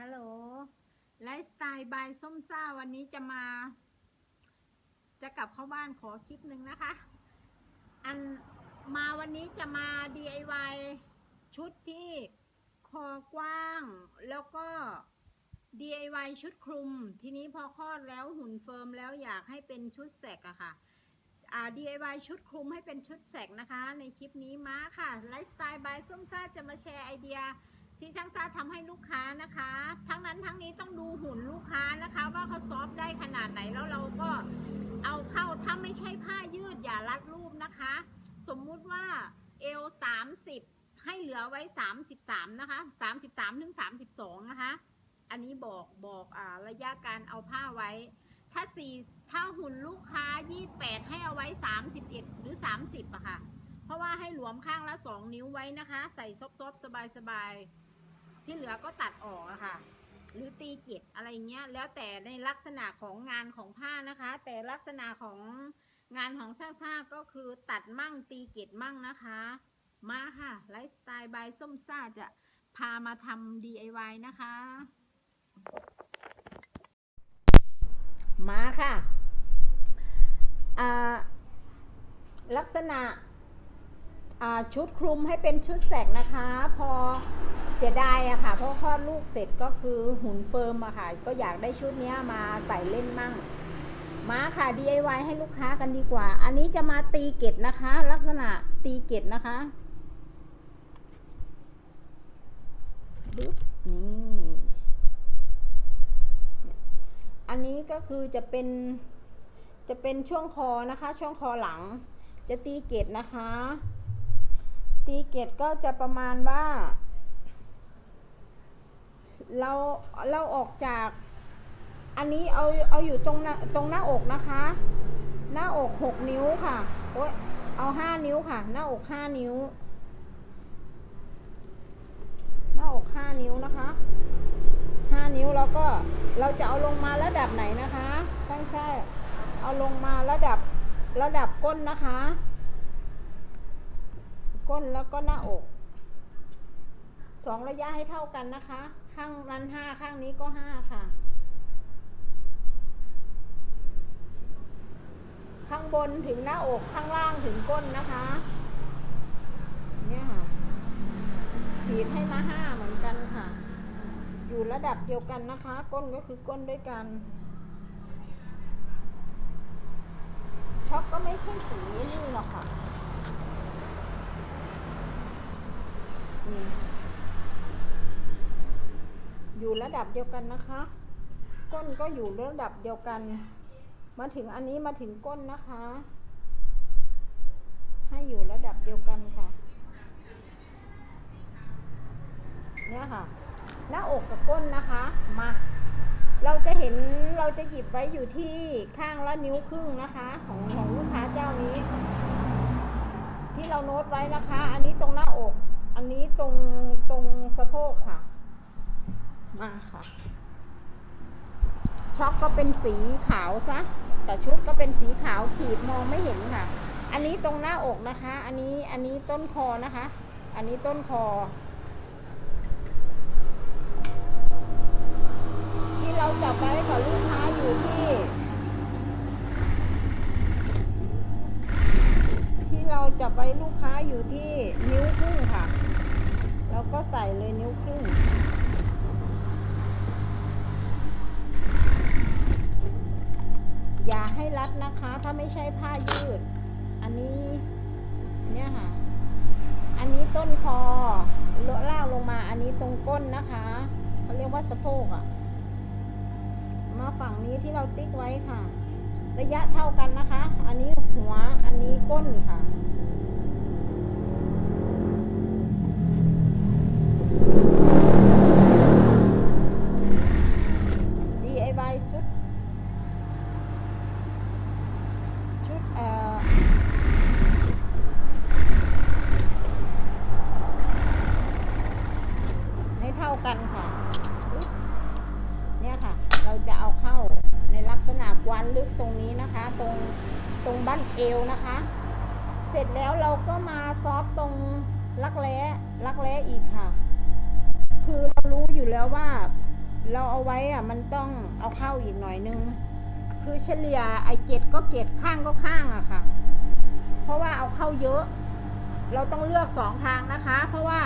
ฮัลโหล ไลฟ์สไตล์บายส้มซ่าวันนี้จะมา จะกลับเข้าบ้านขอคลิปหนึ่งนะคะ อันมาวันนี้จะมา DIY ชุดที่คอกว้าง แล้วก็ DIY ชุดคลุม ทีนี้พอคลอดแล้วหุ่นเฟิร์มแล้วอยากให้เป็นชุดแสกอะค่ะอ่า DIY ชุดคลุมให้เป็นชุดแสกนะคะ ในคลิปนี้มาค่ะ ไลฟ์สไตล์บายส้มซ่าจะมาแชร์ไอเดีย ที่ช่างซ่าทำให้ลูกค้านะคะ ทั้งนั้นทั้งนี้ต้องดูหุ่นลูกค้านะคะ ว่าเขาซอฟได้ขนาดไหนแล้วเราก็เอาเข้าถ้าไม่ใช่ผ้ายืดอย่ารัดรูปนะคะ สมมุติว่าเอว30ให้เหลือไว้33นะคะ33ถึง32นะคะ อันนี้บอกบอกอ่าระยะการเอาผ้าไว้ ถ้าสี่ถ้าหุ่นลูกค้า28ให้เอาไว้31หรือ30อะค่ะ เพราะว่าให้หลวมข้างละ2นิ้วไว้นะคะ ใส่ซบๆสบายๆ ที่เหลือก็ตัดออกอะค่ะ หรือตีเกล็ดอะไรเงี้ย แล้วแต่ในลักษณะของงานของผ้านะคะ แต่ลักษณะของงานของช่าซ่าก็คือตัดมั่งตีเกล็ดมั่งนะคะ มาค่ะไลฟ์สไตล์บายส้มซ่าจะพามาทำ DIY นะคะ มาค่ะอ่าลักษณะ ชุดคลุมให้เป็นชุดแสกนะคะ พอเสียดายอะค่ะเพราะคลอดลูกเสร็จก็คือหุ่นเฟิร์มอะค่ะก็อยากได้ชุดนี้มาใส่เล่นมั่งมาค่ะ DIY ให้ลูกค้ากันดีกว่า อันนี้จะมาตีเกล็ดนะคะ ลักษณะตีเกล็ดนะคะบึ๊บนี่อันนี้ก็คือจะเป็นจะเป็นช่วงคอนะคะ ช่วงคอหลังจะตีเกตนะคะ ตีเกตก็จะประมาณว่า เราเราออกจากอันนี้เอาเอาอยู่ตรงหน้าตรงหน้าอกนะคะ หน้าอกหกนิ้วค่ะโอ๊ยเอาห้านิ้วค่ะ หน้าอกห้านิ้ว หน้าอกห้านิ้วนะคะห้านิ้วแล้วก็เราจะเอาลงมาระดับไหนนะคะตั้งแช่เอาลงมาระดับระดับก้นนะคะ ก้นแล้วก็หน้าอกสองระยะให้เท่ากันนะคะ ข้างนั้นห้าข้างนี้ก็ห้าค่ะ ข้างบนถึงหน้าอกข้างล่างถึงก้นนะคะ เนี่ยค่ะขีดให้มาห้าเหมือนกันค่ะ อยู่ระดับเดียวกันนะคะ ก้นก็คือก้นด้วยกันช็อกก็ไม่ใช่สีนี่หรอกค่ะ นี่อยู่ระดับเดียวกันนะคะ ก้นก็อยู่ระดับเดียวกัน มาถึงอันนี้มาถึงก้นนะคะ ให้อยู่ระดับเดียวกันค่ะ เนี่ยค่ะ หน้าอกกับก้นนะคะ มา เราจะเห็นเราจะหยิบไว้อยู่ที่ข้างละนิ้วครึ่งนะคะ ของของลูกค้าเจ้านี้ ที่เราโน้ตไว้นะคะ อันนี้ตรงหน้าอก อันนี้ตรงตรงสะโพกค่ะ มาค่ะ ช็อกก็เป็นสีขาวซะ แต่ชุดก็เป็นสีขาวขีดมองไม่เห็นค่ะ อันนี้ตรงหน้าอกนะคะ อันนี้อันนี้ต้นคอนะคะ อันนี้ต้นคอ ที่เราจับไว้กับลูกค้าอยู่ที่ ที่เราจับไว้ลูกค้าอยู่ที่นิ้วครึ่งค่ะ เราก็ใส่เลยนิ้วครึ่งอย่าให้รัดนะคะ ถ้าไม่ใช่ผ้ายืด อันนี้เนี่ยค่ะ อันนี้ต้นคอเลาะล่าลงมาอันนี้ตรงก้นนะคะเขาเรียกว่าสะโพกอะมาฝั่งนี้ที่เราติ๊กไว้ค่ะ ระยะเท่ากันนะคะ อันนี้หัวอันนี้ก้นค่ะ DIY ชุด ชุดเอ่อให้เท่ากันค่ะ เนี่ยค่ะ เราจะเอาเข้าในลักษณะกวานลึกตรงนี้นะคะ ตรงตรงบั้นเอวนะคะ เสร็จแล้วเราก็มาซอฟตรงรักแร้รักแร้อีกค่ะ คือเรารู้อยู่แล้วว่า เราเอาไว้อะมันต้องเอาเข้าอีกหน่อยนึง คือเฉลี่ยไอเกตก็เกตข้างก็ข้างอะค่ะ เพราะว่าเอาเข้าเยอะ เราต้องเลือกสองทางนะคะ เพราะว่า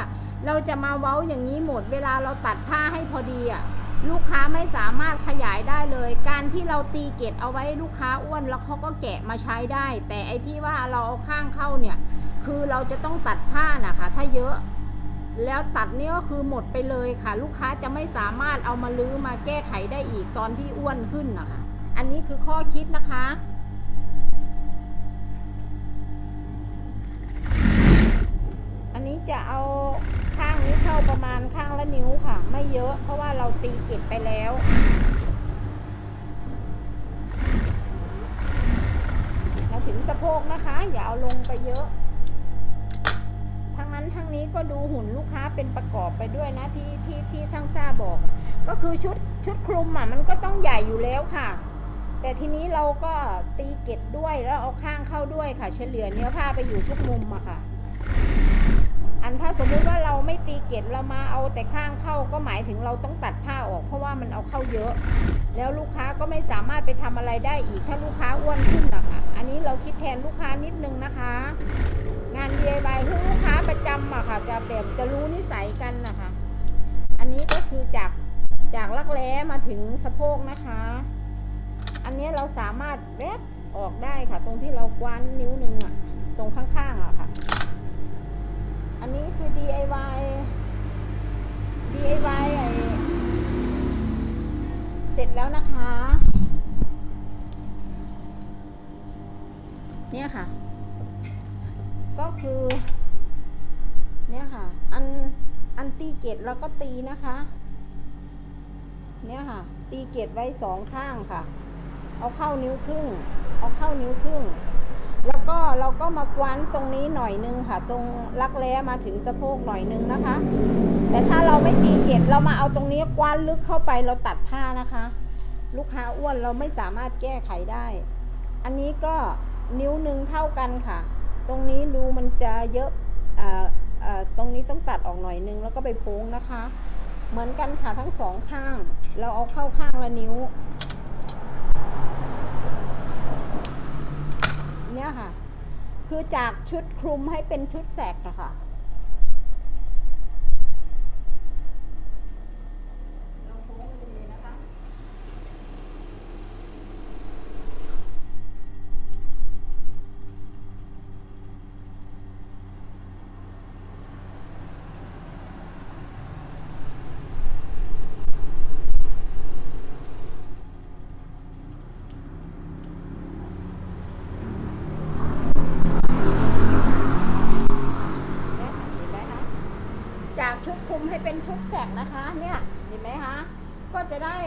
เราจะมาเว้าอย่างนี้หมด เวลาเราตัดผ้าให้พอดีอะลูกค้าไม่สามารถขยายได้เลย การที่เราตีเกตเอาไว้ลูกค้าอ้วนแล้วเขาก็แกะมาใช้ได้ แต่ไอที่ว่าเราเอาข้างเข้าเนี่ย คือเราจะต้องตัดผ้านะคะ ถ้าเยอะ แล้วตัดนี่ก็คือหมดไปเลยค่ะ ลูกค้าจะไม่สามารถเอามาลื้อมาแก้ไขได้อีกตอนที่อ้วนขึ้นนะคะ อันนี้คือข้อคิดนะคะ อันนี้จะเอาข้างนี้เข้าประมาณข้างละนิ้วค่ะ ไม่เยอะเพราะว่าเราตีเก็บไปแล้วเราถึงสะโพกนะคะ อย่าเอาลงไปเยอะ นั้นทั้งนี้ก็ดูหุ่นลูกค้าเป็นประกอบไปด้วยนะที่ที่ที่ช่างซ่าบอก ก็คือชุดชุดคลุมอะมันก็ต้องใหญ่อยู่แล้วค่ะ แต่ทีนี้เราก็ตีเก็ดด้วยแล้วเอาข้างเข้าด้วยค่ะ เฉลี่ยเนื้อผ้าไปอยู่ทุกมุมอะค่ะ อันถ้าสมมุติว่าเราไม่ตีเก็ดเรามาเอาแต่ข้างเข้าก็หมายถึงเราต้องตัดผ้าออก เพราะว่ามันเอาเข้าเยอะ แล้วลูกค้าก็ไม่สามารถไปทำอะไรได้อีกถ้าลูกค้าอ้วนขึ้นนะค่ะ อันนี้เราคิดแทนลูกค้านิดนึงนะคะ งาน DIY คือลูกค้าประจำอะค่ะ จะแบบจะรู้นิสัยกันนะคะ อันนี้ก็คือจากจากลักแร้มาถึงสะโพกนะคะ อันนี้เราสามารถแวบออกได้ค่ะ ตรงที่เรากว้านนิ้วหนึ่งอะตรงข้างๆอะค่ะ อันนี้คือ DIY DIY ไอเสร็จแล้วนะคะ เนี่ยค่ะ คือ เนี่ยค่ะ อันอันตีเกตเราก็ตีนะคะ เนี่ยค่ะ ตีเกตไว้สองข้างค่ะ เอาเข้านิ้วครึ่ง เอาเข้านิ้วครึ่ง แล้วก็เราก็มากวานตรงนี้หน่อยนึงค่ะ ตรงรักแร้มาถึงสะโพกหน่อยนึงนะคะ แต่ถ้าเราไม่ตีเกตเรามาเอาตรงนี้กวานลึกเข้าไปเราตัดผ้านะคะ ลูกค้าอ้วนเราไม่สามารถแก้ไขได้ อันนี้ก็นิ้วหนึ่งเท่ากันค่ะ ตรงนี้ดูมันจะเยอะอ่าอ่าตรงนี้ต้องตัดออกหน่อยนึงแล้วก็ไปโพ้งนะคะ เหมือนกันค่ะทั้งสองข้าง เราเอาเข้าข้างละนิ้ว เนี่ยค่ะ คือจากชุดคลุมให้เป็นชุดแสกอะค่ะ เราโค้งไปเลยนะคะ เนี่ยค่ะเห็นไหมคะ จากชุดคลุมให้เป็นชุดแสกนะคะ เนี่ยเห็นไหมคะก็จะได้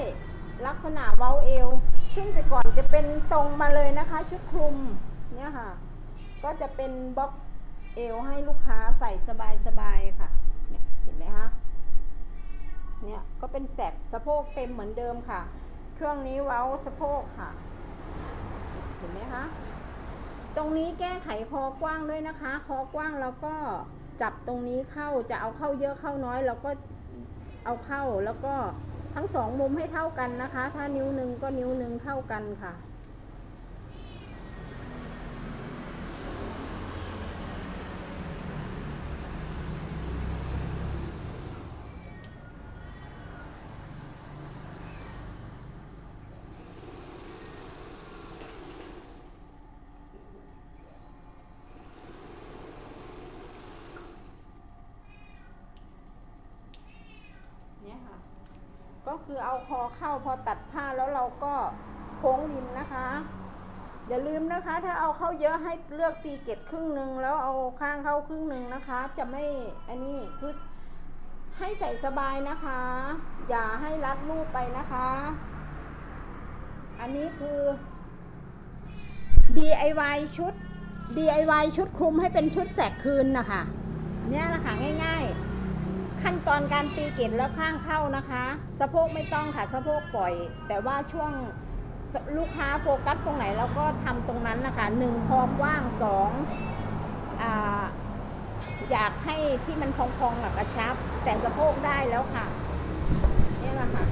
ลักษณะเว้าเอว ซึ่งแต่ก่อนจะเป็นตรงมาเลยนะคะ ชุดคลุมเนี่ยค่ะ ก็จะเป็นบล็อกเอวให้ลูกค้าใส่สบายๆค่ะเนี่ยเห็นไหมคะเนี่ยก็เป็นแสกสะโพกเต็มเหมือนเดิมค่ะ เครื่องนี้เว้าสะโพกค่ะ เห็นไหมคะตรงนี้แก้ไขคอกว้างด้วยนะคะ คอกว้างแล้วก็ จับตรงนี้เข้าจะเอาเข้าเยอะเข้าน้อยเราก็เอาเข้าแล้วก็ทั้งสองมุมให้เท่ากันนะคะ ถ้านิ้วหนึ่งก็นิ้วหนึ่งเท่ากันค่ะ เนี่ยค่ะ ก็คือเอาคอเข้าพอตัดผ้าแล้วเราก็โค้งริมนะคะ อย่าลืมนะคะ ถ้าเอาเข้าเยอะให้เลือกตีเกตครึ่งหนึ่งแล้วเอาข้างเข้าครึ่งหนึ่งนะคะ จะไม่อันนี้คือให้ใส่สบายนะคะ อย่าให้รัดรูปไปนะคะ อันนี้คือ DIY ชุด DIY ชุดคลุมให้เป็นชุดแสกคืนนะคะเนี่ยแหละคะง่าย ๆ ขั้นตอนการตีเกล็ดแล้วข้างเข้านะคะ สะโพกไม่ต้องค่ะสะโพกปล่อย แต่ว่าช่วงลูกค้าโฟกัสตรงไหนเราก็ทำตรงนั้นนะคะหนึ่งคอกว้างสองออยากให้ที่มันพองๆหลักกระชับ แต่สะโพกได้แล้วค่ะนี่แหละค่ะ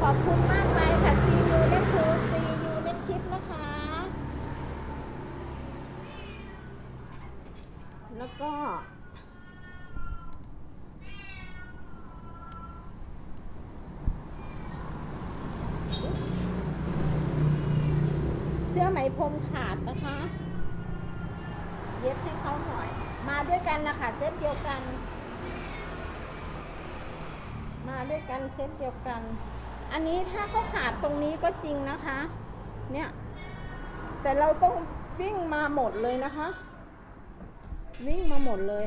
ขอบคุณมากมายค่ะ see you next to see you next clip นะคะ แล้วก็ เสื้อไหม พรมขาดนะคะ เย็บให้เขาหน่อย มาด้วยกันนะคะเซตเดียวกัน มาด้วยกันเซตเดียวกัน อันนี้ถ้าเขาขาดตรงนี้ก็จริงนะคะ เนี่ย แต่เราต้องวิ่งมาหมดเลยนะคะ วิ่งมาหมดเลย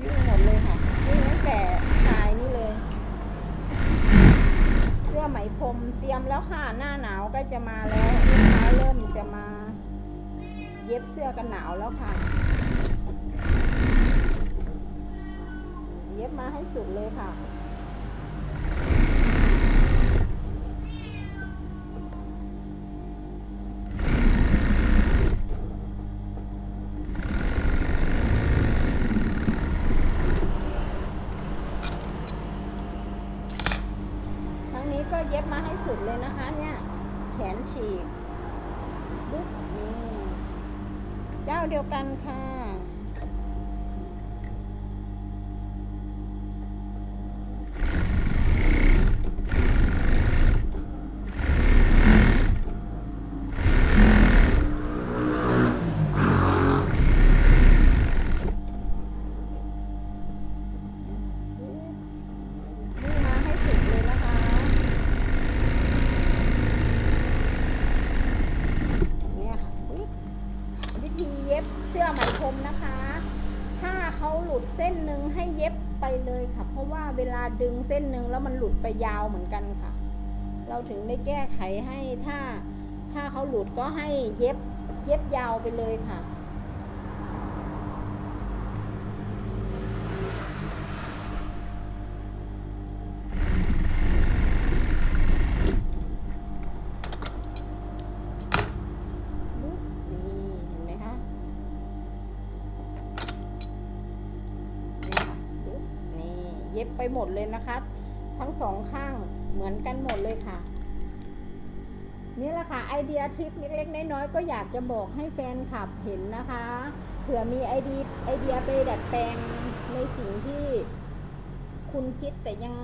วิ่งหมดเลยค่ะวิ่งตั้งแต่ชายนี่เลย เสื้อไห มเตรียมแล้วค่ะหน้าหนาวก็จะมาแล้วลูกค้าเริ่มจะมา เย็บเสื้อกันหนาวแล้วค่ะ เย็บมาให้สุดเลยค่ะ ยวกันค่ะ ให้เย็บไปเลยค่ะ เพราะว่าเวลาดึงเส้นหนึ่งแล้วมันหลุดไปยาวเหมือนกันค่ะ เราถึงได้แก้ไขให้ถ้าถ้าเขาหลุดก็ให้เย็บเย็บยาวไปเลยค่ะ หมดเลยนะคะ ทั้งสองข้างเหมือนกันหมดเลยค่ะ นี่แหละค่ะไอเดียทริคเล็กๆน้อยๆก็อยากจะบอกให้แฟนคลับเห็นนะคะเผื่อมีไอเดียไอเดียไปดัดแปลงในสิ่งที่คุณคิดแต่ยัง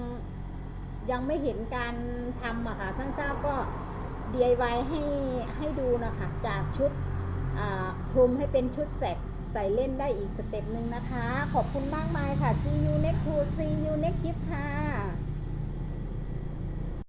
ยังไม่เห็นการทำอะค่ะสร้างๆก็ DIY ให้ให้ดูนะคะ จากชุดคลุมให้เป็นชุดแสก ใส่เล่นได้อีกสเต็ปหนึ่งนะคะ ขอบคุณมากมายค่ะ see you next to see you next clip ค่ะ